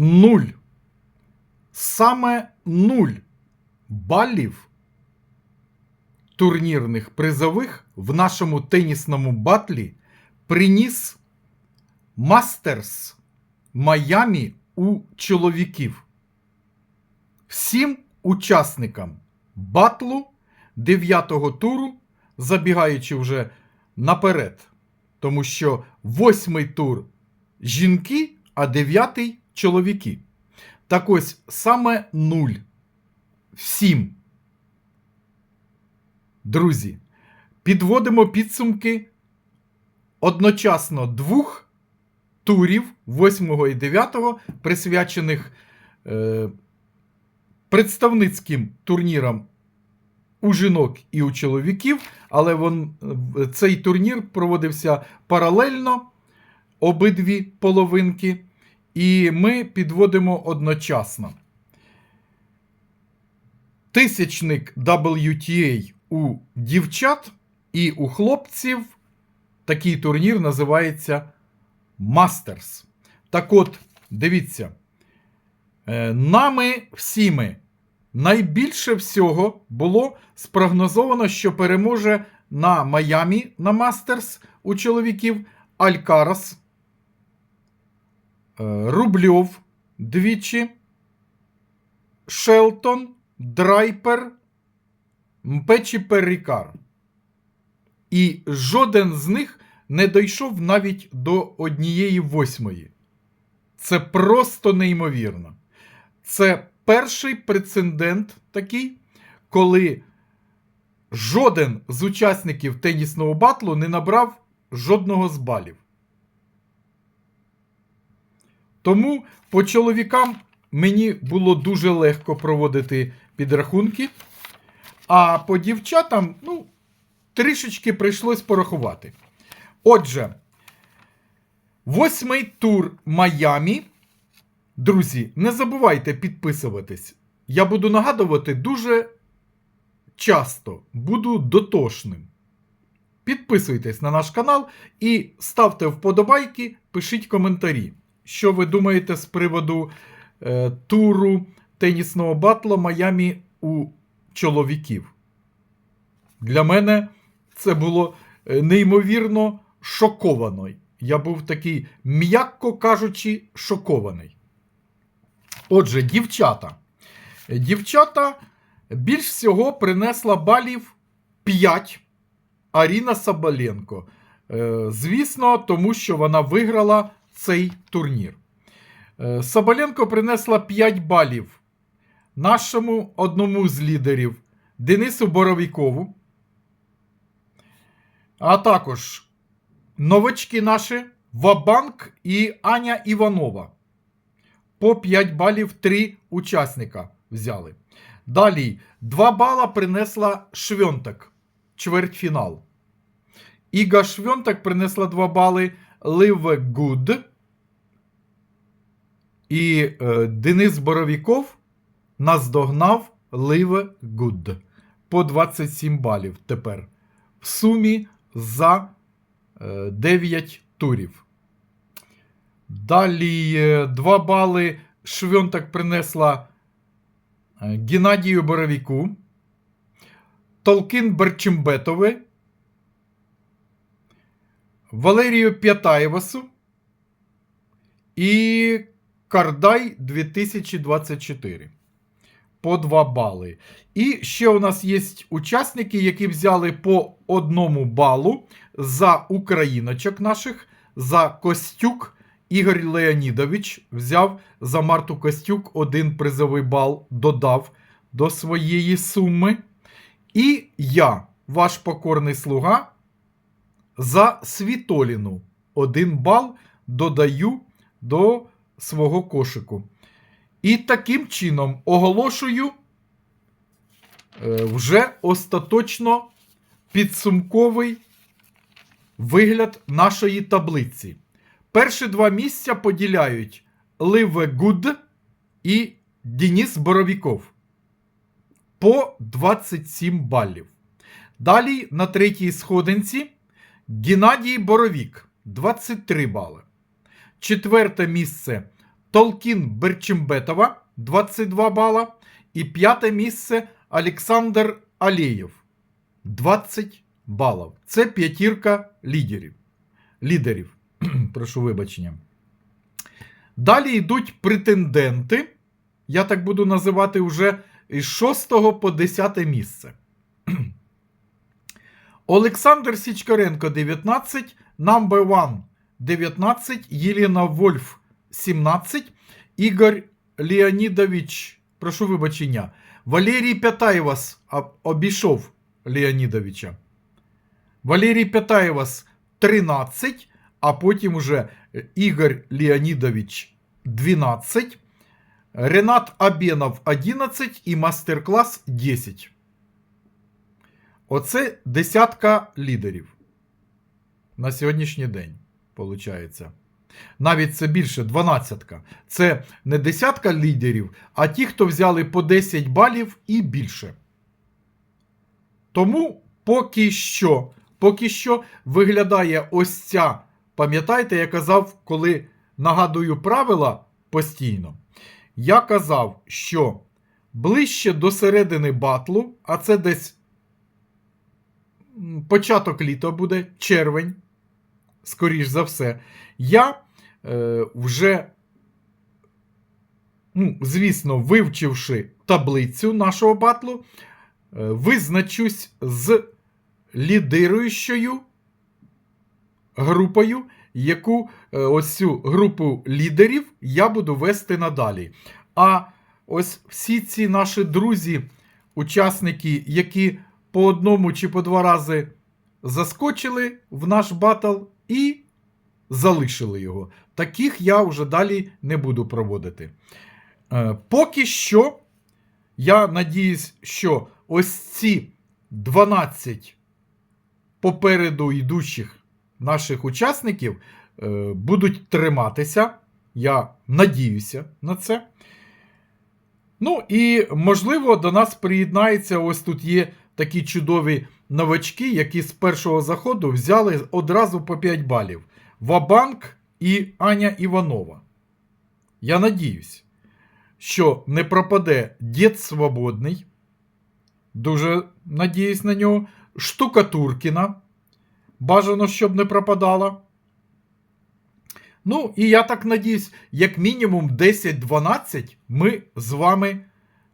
нуль. Саме нуль балів турнірних призових в нашому тенісному батлі приніс Мастерс Майамі у чоловіків. Всім учасникам батлу 9-го туру, забігаючи вже наперед, тому що восьмий тур жінки, а дев'ятий чоловіки. Так ось саме нуль. Всім. Друзі, підводимо підсумки одночасно двох турів 8 і 9, присвячених е, представницьким турнірам у жінок і у чоловіків, але вон, е, цей турнір проводився паралельно обидві половинки, і ми підводимо одночасно. Тисячник WTA у дівчат і у хлопців такий турнір називається Мастерс. Так от, дивіться, е, нами всіми найбільше всього було спрогнозовано, що переможе на Майамі на Мастерс у чоловіків Алькарас, Рубльов двічі, Шелтон, Драйпер, Мпечі Перрікар. І жоден з них не дійшов навіть до однієї восьмої. Це просто неймовірно. Це перший прецедент такий, коли жоден з учасників тенісного батлу не набрав жодного з балів. Тому по чоловікам мені було дуже легко проводити підрахунки, а по дівчатам, ну, трішечки прийшлось порахувати. Отже, восьмий тур Майамі. Друзі, не забувайте підписуватись. Я буду нагадувати дуже часто, буду дотошним. Підписуйтесь на наш канал і ставте вподобайки, пишіть коментарі, що ви думаєте з приводу е, туру тенісного батла Майамі у чоловіків. Для мене це було е, неймовірно шоковано. Я був такий, м'яко кажучи, шокований. Отже, дівчата. Дівчата більш всього принесла балів 5 Аріна Сабаленко. Е, Звісно, тому що вона виграла цей турнір. Е, Сабаленко принесла 5 балів нашому одному з лідерів Денису Боровікову. А також новачки наші Вабанк і Аня Іванова. По 5 балів 3 учасника взяли. Далі 2 бала принесла Швьонтак. Чвертьфінал. Іга Швьонтак принесла 2 бали Ливе Гуд. І е, Денис Боровіков наздогнав Ливе Гуд. По 27 балів тепер. В сумі за е, 9 турів. Далі е, 2 бали Швьонтак принесла е, Геннадію Боровіку, Толкін Берчимбетове, Валерію П'ятаєвасу і Кардай 2024. По 2 бали. І ще у нас є учасники, які взяли по одному балу за україночок наших, за Костюк. Ігор Леонідович взяв за Марту Костюк один призовий бал, додав до своєї суми. І я, ваш покорний слуга, за Світоліну один бал додаю до свого кошику. І таким чином оголошую е, вже остаточно підсумковий вигляд нашої таблиці. Перші два місця поділяють Ливе Гуд і Денис Боровіков по 27 балів. Далі на третій сходинці Геннадій Боровік 23 бали. Четверте місце Толкін Берчимбетова 22 бала. І п'яте місце Олександр Алєєв 20 балів. Це п'ятірка лідерів. Лідерів. Прошу вибачення. Далі йдуть претенденти. Я так буду називати вже з 6 по 10 місце. Олександр Січкаренко 19, Number One 19, Єлена Вольф 17, Ігор Леонідович, прошу вибачення, Валерій Пятаєвас а- обійшов Леонідовича. Валерій Пятаєвас 13, а потім уже Ігор Леонідович 12, Ренат Абєнов 11 і мастер-клас 10. Оце десятка лідерів на сьогоднішній день, виходить. Навіть це більше дванадцятка. Це не десятка лідерів, а ті, хто взяли по 10 балів і більше. Тому поки що, поки що виглядає ось ця. Пам'ятаєте, я казав, коли нагадую правила постійно, я казав, що ближче до середини батлу, а це десь початок літа буде, червень, скоріш за все, я е, вже, ну, звісно, вивчивши таблицю нашого батлу, е, визначусь з лідируючою групою, яку е, ось цю групу лідерів я буду вести надалі. А ось всі ці наші друзі, учасники, які по одному чи по два рази заскочили в наш батл і залишили його. Таких я вже далі не буду проводити. Е, Поки що, я надіюсь, що ось ці 12 попереду йдучих наших учасників е, будуть триматися. Я надіюся на це. Ну і, можливо, до нас приєднається. Ось тут є такі чудові новачки, які з першого заходу взяли одразу по 5 балів. Вабанк і Аня Іванова. Я надіюсь, що не пропаде Дід Свободний. Дуже надіюсь на нього. Штукатуркіна. Бажано, щоб не пропадала. Ну, і я так надіюсь, як мінімум 10-12 ми з вами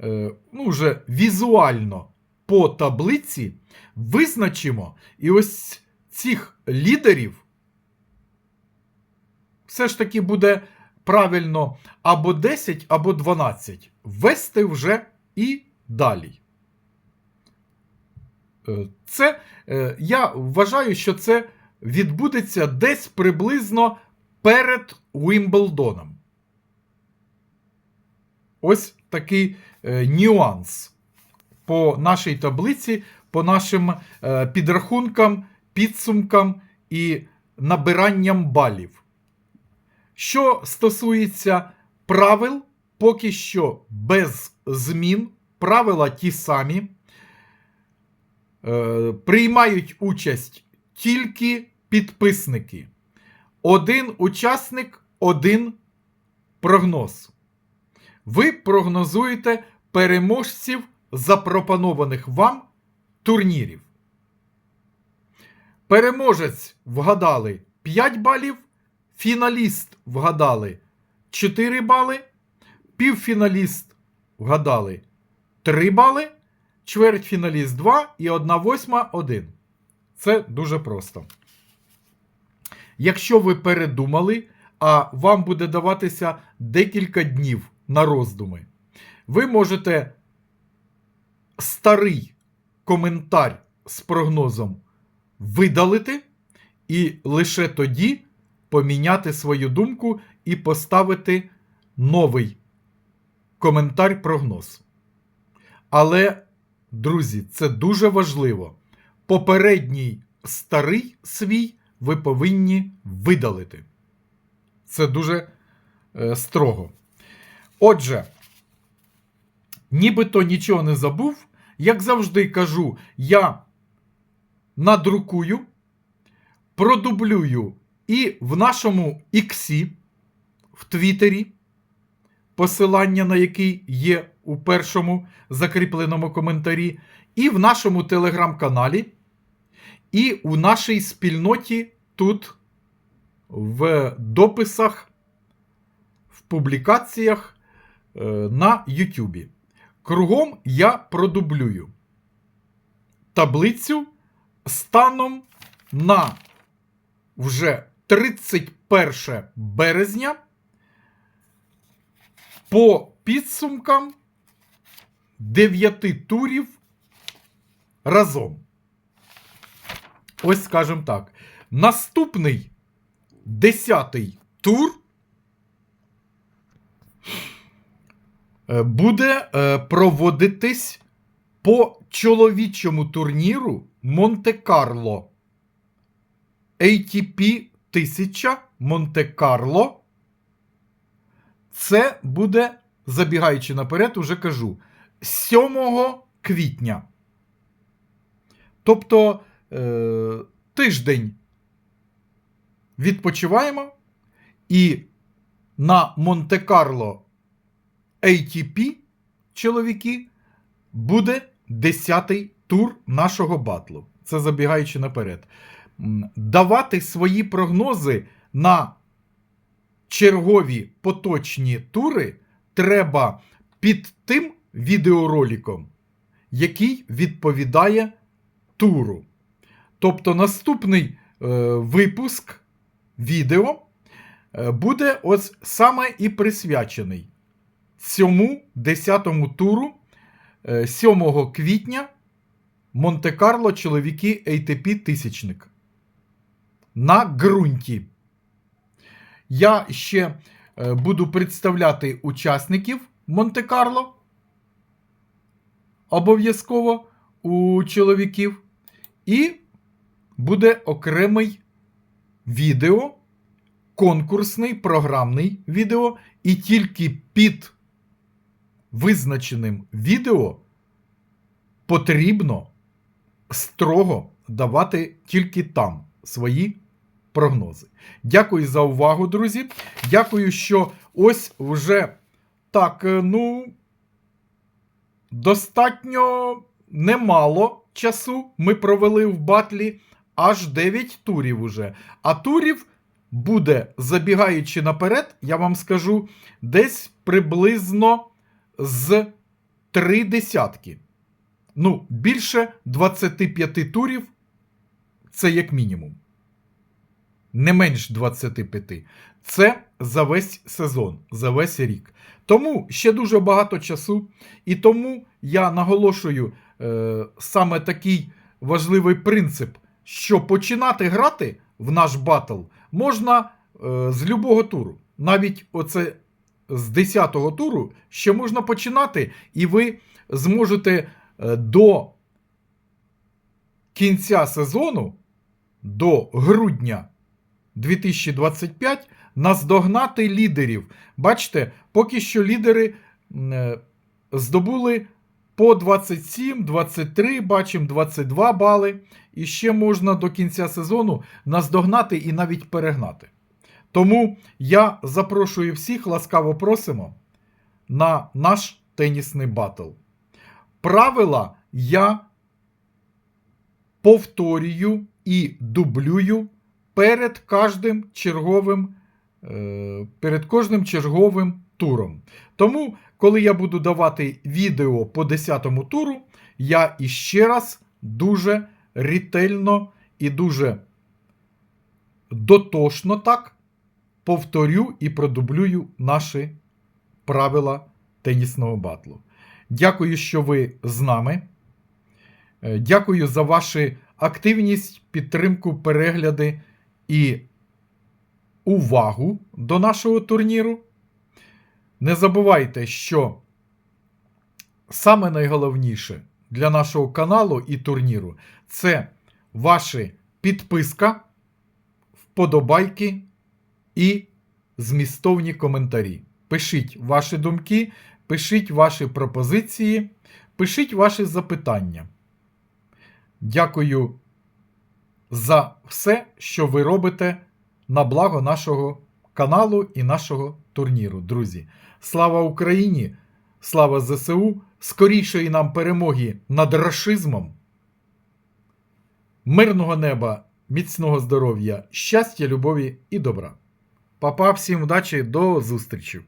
е, ну, вже візуально по таблиці визначимо і ось цих лідерів все ж таки буде правильно або 10, або 12 ввести вже і далі. Е, Це е, я вважаю, що це відбудеться десь приблизно перед Уімблдоном. Ось такий е, нюанс по нашій таблиці, по нашим е, підрахункам, підсумкам і набиранням балів. Що стосується правил, поки що без змін, правила ті самі. Е, приймають участь тільки підписники. Один учасник, один прогноз. Ви прогнозуєте переможців запропонованих вам турнірів. Переможець вгадали 5 балів, фіналіст вгадали 4 бали, півфіналіст вгадали 3 бали, чвертьфіналіст 2 і 1 восьма 1. Це дуже просто. Якщо ви передумали, а вам буде даватися декілька днів на роздуми, ви можете старий коментар з прогнозом видалити і лише тоді поміняти свою думку і поставити новий коментар-прогноз. Але, друзі, це дуже важливо. Попередній старий свій ви повинні видалити. Це дуже е, строго. Отже, нібито нічого не забув. Як завжди кажу, я надрукую, продублюю і в нашому іксі в Твіттері посилання на який є у першому закріпленому коментарі, і в нашому телеграм-каналі, і у нашій спільноті тут в дописах, в публікаціях е, на Ютубі. Кругом я продублюю таблицю станом на вже 31 березня по підсумкам 9 турів разом. Ось скажемо так. Наступний 10-й тур е, буде е, проводитись по чоловічому турніру Монте-Карло. ATP 1000 Монте-Карло. Це буде, забігаючи наперед, уже кажу, 7 квітня. Тобто е, тиждень відпочиваємо і на Монте-Карло ATP чоловіки буде 10-й тур нашого батлу. Це забігаючи наперед. Давати свої прогнози на чергові поточні тури треба під тим відеороликом, який відповідає туру. Тобто наступний е, випуск відео е, буде ось саме і присвячений цьому 10-му туру е, 7 квітня Монте-Карло чоловіки ATP тисячник. На ґрунті. Я ще е, буду представляти учасників Монте-Карло. Обов'язково у чоловіків. І буде окремий відео, конкурсний програмний відео, і тільки під визначеним відео потрібно строго давати тільки там свої прогнози. Дякую за увагу, друзі. Дякую, що ось вже так, е, ну, достатньо немало часу ми провели в батлі. Аж 9 турів уже. А турів буде, забігаючи наперед, я вам скажу, десь приблизно з три десятки. Ну, більше 25 турів це як мінімум. Не менш 25. Це за весь сезон, за весь рік. Тому ще дуже багато часу. І тому я наголошую е, саме такий важливий принцип, що починати грати в наш батл можна е, з любого туру. Навіть оце з 10-го туру ще можна починати, і ви зможете е, до кінця сезону, до грудня 2025 наздогнати лідерів. Бачите, поки що лідери е, здобули по 27, 23, бачимо 22 бали. І ще можна до кінця сезону наздогнати і навіть перегнати. Тому я запрошую всіх, ласкаво просимо на наш тенісний батл. Правила я повторюю і дублюю перед кожним черговим, е, перед кожним черговим туром. Тому, коли я буду давати відео по 10 туру, я іще раз дуже ретельно і дуже дотошно так повторю і продублюю наші правила тенісного батлу. Дякую, що ви з нами. Е, Дякую за вашу активність, підтримку, перегляди і увагу до нашого турніру. Не забувайте, що саме найголовніше для нашого каналу і турніру це ваша підписка, вподобайки і змістовні коментарі. Пишіть ваші думки, пишіть ваші пропозиції, пишіть ваші запитання. Дякую за все, що ви робите на благо нашого каналу і нашого турніру. Друзі, слава Україні! Слава ЗСУ! Скорішої нам перемоги над рашизмом, мирного неба, міцного здоров'я, щастя, любові і добра. Папа, всім удачі, до зустрічі!